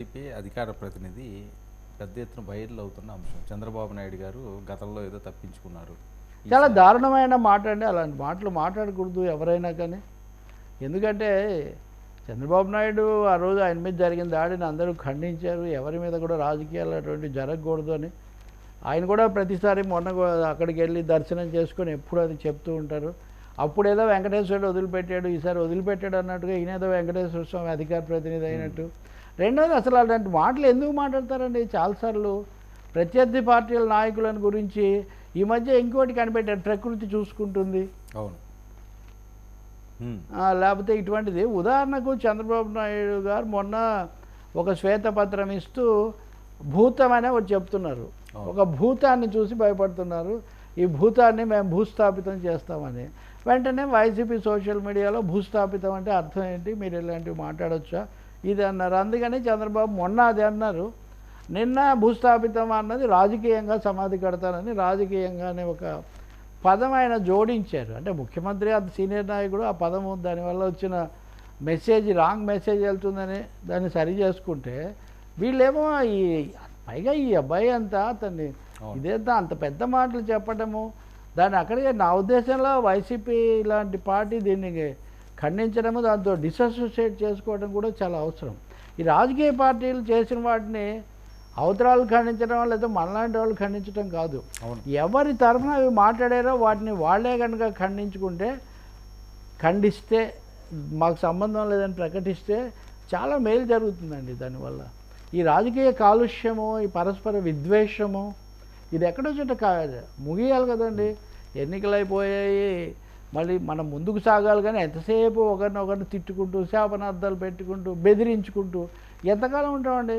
TDP అధికార ప్రతినిధి పెద్ద ఎత్తున వైరల్ అవుతున్న అంశం. చంద్రబాబు నాయుడు గారు గతంలో ఏదో తప్పించుకున్నారు. చాలా దారుణమైన మాట అండి అలాంటి మాటలు మాట్లాడకూడదు ఎవరైనా కానీ. ఎందుకంటే చంద్రబాబు నాయుడు ఆ రోజు ఆయన మీద జరిగిన దాడిని అందరూ ఖండించారు. ఎవరి మీద కూడా రాజకీయాలు అటువంటి జరగకూడదు అని. ఆయన కూడా ప్రతిసారి మొన్న కూడా అక్కడికి వెళ్ళి దర్శనం చేసుకొని ఎప్పుడు అది చెప్తూ ఉంటారు. అప్పుడు ఏదో వెంకటేశ్వరుడు వదిలిపెట్టాడు ఈసారి వదిలిపెట్టాడు అన్నట్టుగా ఈయన ఏదో వెంకటేశ్వర స్వామి అధికార ప్రతినిధి అయినట్టు. రెండోది అసలు అలాంటి మాటలు ఎందుకు మాట్లాడతారండి చాలాసార్లు? ప్రత్యర్థి పార్టీల నాయకులను గురించి ఈ మధ్య ఇంకోటి కనిపెట్టారు ప్రకృతి చూసుకుంటుంది. అవును. లేకపోతే ఇటువంటిది. ఉదాహరణకు చంద్రబాబు నాయుడు గారు మొన్న ఒక శ్వేతపత్రం ఇస్తూ భూతం అనే ఒకటి చెప్తున్నారు. ఒక భూతాన్ని చూసి భయపడుతున్నారు. ఈ భూతాన్ని మేము భూస్థాపితం చేస్తామని. వెంటనే వైసీపీ సోషల్ మీడియాలో భూస్థాపితం అంటే అర్థం ఏంటి? మీరు ఇలాంటివి మాట్లాడొచ్చా? ఇది అన్నారు. అందుకని చంద్రబాబు మొన్న అది అన్నారు. నిన్న భూస్థాపితం అన్నది రాజకీయంగా సమాధి కడతానని రాజకీయంగానే ఒక పదం ఆయన జోడించారు. అంటే ముఖ్యమంత్రి అంత సీనియర్ నాయకుడు ఆ పదము దానివల్ల వచ్చిన మెసేజ్ రాంగ్ మెసేజ్ వెళ్తుందని దాన్ని సరి చేసుకుంటే వీళ్ళేమో ఈ పైగా ఈ అబ్బాయి అంతా అతన్ని. ఇదేంతా అంత పెద్ద మాటలు చెప్పడము దాన్ని అక్కడికే నా ఉద్దేశంలో వైసీపీ లాంటి పార్టీ దీన్ని ఖండించడము దాంతో డిసోసియేట్ చేసుకోవడం కూడా చాలా అవసరం. ఈ రాజకీయ పార్టీలు చేసిన వాటిని అవతరాలు ఖండించడం లేదా మనలాంటి వాళ్ళు ఖండించడం కాదు. ఎవరి తరఫున అవి మాట్లాడారో వాటిని వాళ్ళే కనుక ఖండించుకుంటే ఖండిస్తే మాకు సంబంధం లేదని ప్రకటిస్తే చాలా మేలు జరుగుతుందండి దానివల్ల. ఈ రాజకీయ కాలుష్యము ఈ పరస్పర విద్వేషము ఇది ఎక్కడో చోట ముగియాలి కదండి. ఎన్నికలు అయిపోయాయి మళ్ళీ మనం ముందుకు సాగాలి కానీ ఎంతసేపు ఒకరిని ఒకరిని తిట్టుకుంటూ శాపనార్థాలు పెట్టుకుంటూ బెదిరించుకుంటూ ఎంతకాలం ఉంటామండి?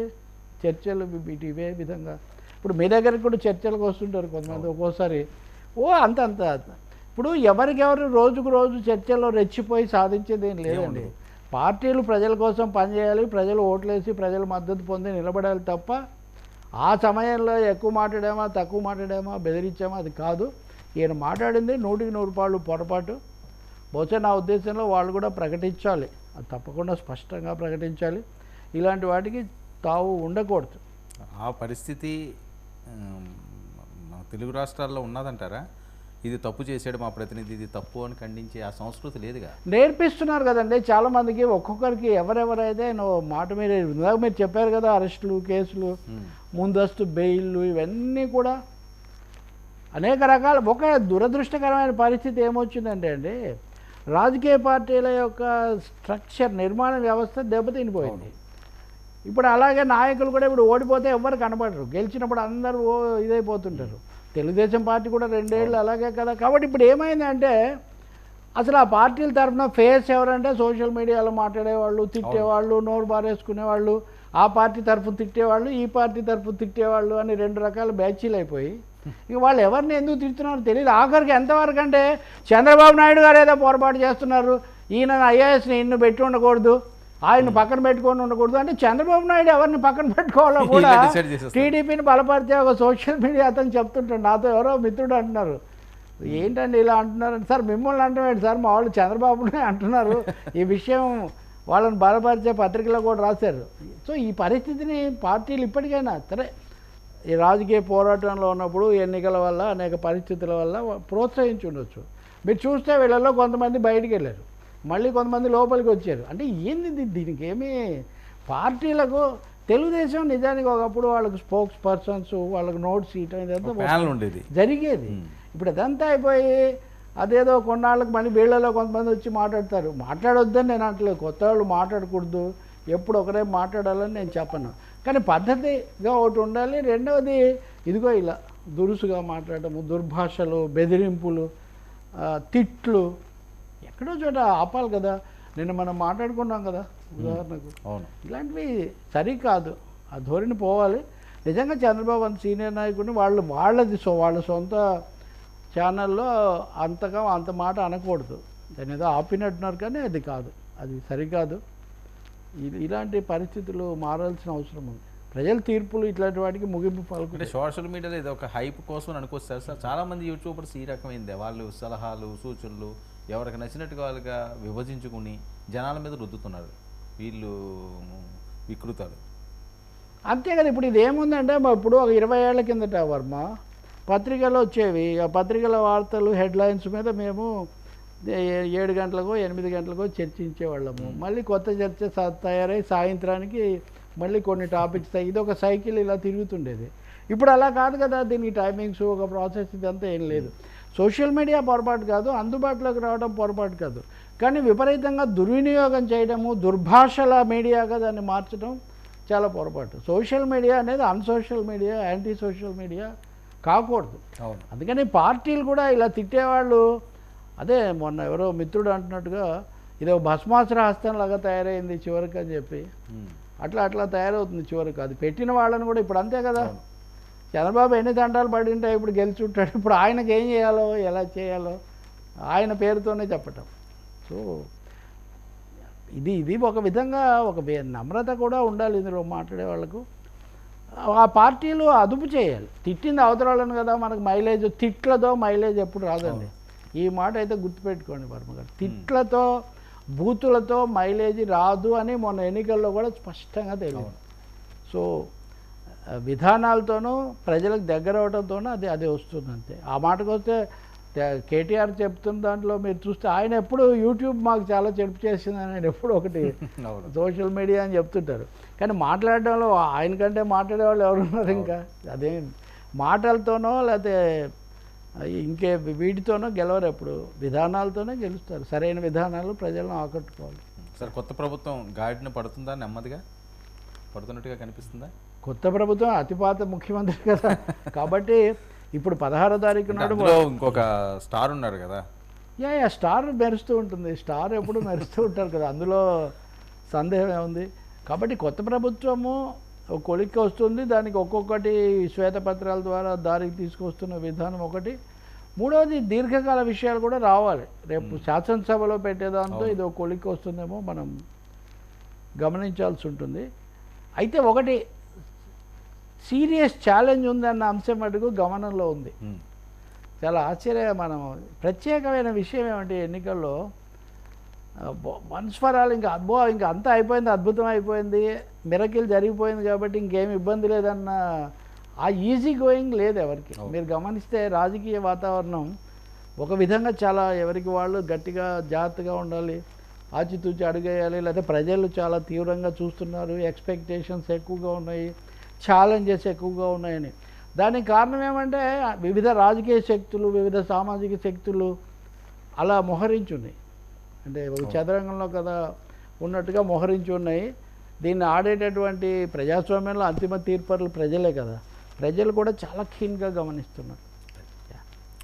చర్చలు ఇవే విధంగా. ఇప్పుడు మీ దగ్గరికి కూడా చర్చలకు వస్తుంటారు కొంతమంది ఒక్కోసారి. ఓ అంత అంత. ఇప్పుడు ఎవరికెవరు రోజుకు రోజు చర్చల్లో రెచ్చిపోయి సాధించేది ఏం లేదండి. పార్టీలు ప్రజల కోసం పనిచేయాలి ప్రజలు ఓట్లేసి ప్రజల మద్దతు పొంది నిలబడాలి తప్ప ఆ సమయంలో ఎక్కువ మాట్లాడామా తక్కువ మాట్లాడామా బెదిరించామా అది కాదు. ఈయన మాట్లాడింది నూటికి నూరు పాళ్ళు పొరపాటు. బహుశా నా ఉద్దేశంలో వాళ్ళు కూడా ప్రకటించాలి. అది తప్పకుండా స్పష్టంగా ప్రకటించాలి. ఇలాంటి వాటికి తావు ఉండకూడదు. ఆ పరిస్థితి తెలుగు రాష్ట్రాల్లో ఉన్నదంటారా? ఇది తప్పు చేసాడు మా ప్రతినిధి ఇది తప్పు అని ఖండించే ఆ సంస్కృతి లేదుగా? నేర్పిస్తున్నారు కదండి చాలామందికి ఒక్కొక్కరికి ఎవరెవరైతే నువ్వు మాట మీరు ఇందాక మీరు చెప్పారు కదా అరెస్టులు కేసులు. ముందస్తు బెయిల్లు ఇవన్నీ కూడా అనేక రకాల ఒక దురదృష్టకరమైన పరిస్థితి ఏమొచ్చిందంటే అండి రాజకీయ పార్టీల యొక్క స్ట్రక్చర్ నిర్మాణ వ్యవస్థ దెబ్బతినిపోయింది. ఇప్పుడు అలాగే నాయకులు కూడా ఇప్పుడు ఓడిపోతే ఎవ్వరు కనబడరు. గెలిచినప్పుడు అందరూ ఓ ఇదైపోతుంటారు. తెలుగుదేశం పార్టీ కూడా రెండేళ్ళు అలాగే కదా. కాబట్టి ఇప్పుడు ఏమైందంటే అసలు ఆ పార్టీల తరఫున ఫేస్ ఎవరంటే సోషల్ మీడియాలో మాట్లాడేవాళ్ళు తిట్టేవాళ్ళు నోరు బారేసుకునేవాళ్ళు ఆ పార్టీ తరఫున తిట్టేవాళ్ళు ఈ పార్టీ తరఫున తిట్టేవాళ్ళు అని రెండు రకాల బ్యాచీలు అయిపోయి ఇక వాళ్ళు ఎవరిని ఎందుకు తిడుతున్నారో తెలియదు ఆఖరికి ఎంతవరకు అంటే చంద్రబాబు నాయుడు గారు ఏదో పొరపాటు చేస్తున్నారు. ఈయన ఐఏఎస్ని ఇన్ను పెట్టి ఉండకూడదు. ఆయన పక్కన పెట్టుకొని ఉండకూడదు అంటే చంద్రబాబు నాయుడు ఎవరిని పక్కన పెట్టుకోవాలో కూడా. టీడీపీని బలపరిచే ఒక సోషల్ మీడియా అతను చెప్తుంటాడు. నాతో ఎవరో మిత్రుడు అంటున్నారు. ఏంటండి ఇలా అంటున్నారు సార్ మిమ్మల్ని అంటున్నాడు. సార్ మా వాళ్ళు చంద్రబాబునే అంటున్నారు. ఈ విషయం వాళ్ళని బలపరిచే పత్రికలో కూడా రాశారు. సో ఈ పరిస్థితిని పార్టీలు ఇప్పటికైనా సరే ఈ రాజకీయ పోరాటంలో ఉన్నప్పుడు ఎన్నికల వల్ల అనేక పరిస్థితుల వల్ల ప్రోత్సహించి ఉండొచ్చు మీరు చూస్తే వీళ్ళలో కొంతమంది బయటికి వెళ్ళారు. మళ్ళీ కొంతమంది లోపలికి వచ్చారు. అంటే ఏంది? దీనికి ఏమీ పార్టీలకు తెలుగుదేశం నిజానికి ఒకప్పుడు వాళ్ళకి స్పోక్స్ పర్సన్స్ వాళ్ళకి నోట్స్ ఇయటం ఇదంతా ఉండేది. జరిగేది. ఇప్పుడు అదంతా అయిపోయి అదేదో కొన్నాళ్ళకి మళ్ళీ వీళ్ళలో కొంతమంది వచ్చి మాట్లాడతారు. మాట్లాడొద్దని నేను అంటలేదు. కొత్త వాళ్ళు మాట్లాడకూడదు. ఎప్పుడు ఒకరే మాట్లాడాలని నేను చెప్పను. కానీ పద్ధతిగా ఒకటి ఉండాలి. రెండవది ఇదిగో ఇలా దురుసుగా మాట్లాడటము దుర్భాషలు బెదిరింపులు తిట్లు ఎక్కడో చోట ఆపాలి కదా. నిన్న మనం మాట్లాడుకున్నాం కదా ఉదాహరణకు. అవును. ఇలాంటివి సరికాదు. ఆ ధోరణి పోవాలి. నిజంగా చంద్రబాబు అంత సీనియర్ నాయకుడిని వాళ్ళు వాళ్ళది సో వాళ్ళ సొంత ఛానల్లో అంతగా అంత మాట అనకూడదు. దాని ఏదో ఆపినట్టున్నారు కానీ అది కాదు. అది సరికాదు. ఇలాంటి పరిస్థితులు మారాల్సిన అవసరం ఉంది. ప్రజల తీర్పులు ఇట్లాంటి వాటికి ముగింపు అంటే పలుకుతాయి సోషల్ మీడియాలో ఇది ఒక హైప్ కోసం అని అనుకొస్తారు సార్. చాలా మంది యూట్యూబర్స్ ఈ రకమైందే. వాళ్ళు సలహాలు సూచనలు ఎవరికి నచ్చినట్టుగా వాళ్ళుగా విభజించుకుని జనాల మీద రుద్దుతున్నారు. వీళ్ళు వికృతాలు. అంతే కదా. ఇప్పుడు ఇది ఏముందంటే మా ఇప్పుడు ఒక ఇరవై ఏళ్ళ కిందట వర్మ పత్రికలు వచ్చేవి. ఆ పత్రికల వార్తలు హెడ్లైన్స్ మీద మేము ఏడు గంటలకో ఎనిమిది గంటలకో చర్చించేవాళ్ళము. మళ్ళీ కొత్త చర్చ తయారై సాయంత్రానికి మళ్ళీ కొన్ని టాపిక్స్ ఇది ఒక సైకిల్ ఇలా తిరుగుతుండేది. ఇప్పుడు అలా కాదు కదా దీనికి టైమింగ్స్ ఒక ప్రాసెస్ ఇదంతా ఏం లేదు. సోషల్ మీడియా పొరపాటు కాదు అందుబాటులోకి రావడం పొరపాటు కాదు. కానీ విపరీతంగా దుర్వినియోగం చేయడము దుర్భాషల మీడియాగా దాన్ని మార్చడం చాలా పొరపాటు. సోషల్ మీడియా అనేది unsocial media anti social media కాకూడదు. అవును. అందుకని పార్టీలు కూడా ఇలా తిట్టేవాళ్ళు అదే మొన్న ఎవరో మిత్రుడు అంటున్నట్టుగా ఇదో భస్మాసుర హస్తంలాగా తయారైంది చివరికి అని చెప్పి. అట్లా అట్లా తయారవుతుంది చివరికి. అది పెట్టిన వాళ్ళని కూడా ఇప్పుడు అంతే కదా. చంద్రబాబు ఎన్ని దండాలు పడి ఉంటాయి ఇప్పుడు గెలిచి ఉంటాడు ఇప్పుడు ఆయనకి ఏం చేయాలో ఎలా చేయాలో ఆయన పేరుతోనే చెప్పటం. సో ఇది ఇది ఒక విధంగా ఒక నమ్రత కూడా ఉండాలి ఇందులో మాట్లాడే వాళ్ళకు. ఆ పార్టీలు అదుపు చేయాలి. తిట్టింది అవతరాలను కదా మనకు మైలేజ్. తిట్లతో మైలేజ్ ఎప్పుడు రాదండి. ఈ మాట అయితే గుర్తుపెట్టుకోండి వర్మ గారు. తిట్లతో బూతులతో మైలేజ్ రాదు అని మొన్న ఎన్నికల్లో కూడా స్పష్టంగా తెలియదు. సో విధానాలతోనూ ప్రజలకు దగ్గర అవడంతోనూ అది అది వస్తుంది అంతే ఆ మాటకు వస్తే కేటీఆర్ చెప్తున్న దాంట్లో మీరు చూస్తే ఆయన ఎప్పుడు యూట్యూబ్ మాకు చాలా చెడుపు చేసింది ఆయన ఎప్పుడు ఒకటి సోషల్ మీడియా అని చెప్తుంటారు. కానీ మాట్లాడడంలో ఆయన కంటే మాట్లాడే వాళ్ళు ఎవరున్నారు ఇంకా? అదేం మాటలతోనో లేకపోతే ఇంకే వీటితోనో గెలవరు ఎప్పుడు. విధానాలతోనే గెలుస్తారు. సరైన విధానాలు ప్రజలను ఆకట్టుకోవాలి. సార్ కొత్త ప్రభుత్వం గాడిన పడుతుందా? నెమ్మదిగా? పడుతున్నట్టుగా కనిపిస్తుందా? కొత్త ప్రభుత్వం అతిపాత ముఖ్యమంత్రి కదా. కాబట్టి ఇప్పుడు పదహారో తారీఖు నాడు ఇంకొక స్టార్ ఉన్నారు కదా. యా యా స్టార్ మెరుస్తూ ఉంటుంది. స్టార్ ఎప్పుడు మెరుస్తూ ఉంటారు కదా. అందులో సందేహం ఏముంది? కాబట్టి కొత్త ప్రభుత్వము కొలిక్కి వస్తుంది దానికి ఒక్కొక్కటి శ్వేతపత్రాల ద్వారా దారికి తీసుకొస్తున్న విధానం ఒకటి. మూడవది దీర్ఘకాల విషయాలు కూడా రావాలి. రేపు శాసనసభలో పెట్టేదాంతో ఇది ఒక కొలిక్కి వస్తుందేమో మనం గమనించాల్సి ఉంటుంది. అయితే ఒకటి సీరియస్ ఛాలెంజ్ ఉందన్న అంశం మటుకు గమనంలో ఉంది. చాలా ఆశ్చర్య మనం ప్రత్యేకమైన విషయం ఏమంటే ఎన్నికల్లో వన్స్ ఫర్ ఆల్ ఇంకా అబ్బో ఇంకా అంతా అయిపోయింది అద్భుతం అయిపోయింది. మిరకిల్ జరిగిపోయింది కాబట్టి ఇంకేం ఇబ్బంది లేదన్న ఆ ఈజీ గోయింగ్ లేదు ఎవరికి. మీరు గమనిస్తే రాజకీయ వాతావరణం ఒక విధంగా చాలా ఎవరికి వాళ్ళు గట్టిగా జాగ్రత్తగా ఉండాలి. ఆచితూచి అడుగేయాలి. లేకపోతే ప్రజలు చాలా తీవ్రంగా చూస్తున్నారు. ఎక్స్పెక్టేషన్స్ ఎక్కువగా ఉన్నాయి. ఛాలెంజెస్ ఎక్కువగా ఉన్నాయని. దానికి కారణం ఏమంటే వివిధ రాజకీయ శక్తులు వివిధ సామాజిక శక్తులు అలా మొహరించున్నాయి అంటే ఒక చదరంగంలో కదా ఉన్నట్టుగా మొహరించి ఉన్నాయి. దీన్ని ఆడేటటువంటి ప్రజాస్వామ్యంలో అంతిమ తీర్పర్లు ప్రజలే కదా. ప్రజలు కూడా చాలా కీన్గా గమనిస్తున్నారు.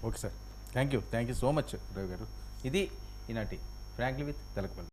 Okay sir thank you thank you so much Ravi గారు. ఇది ఈనాటి ఫ్రాంక్లీ విత్ తెలకపల్లి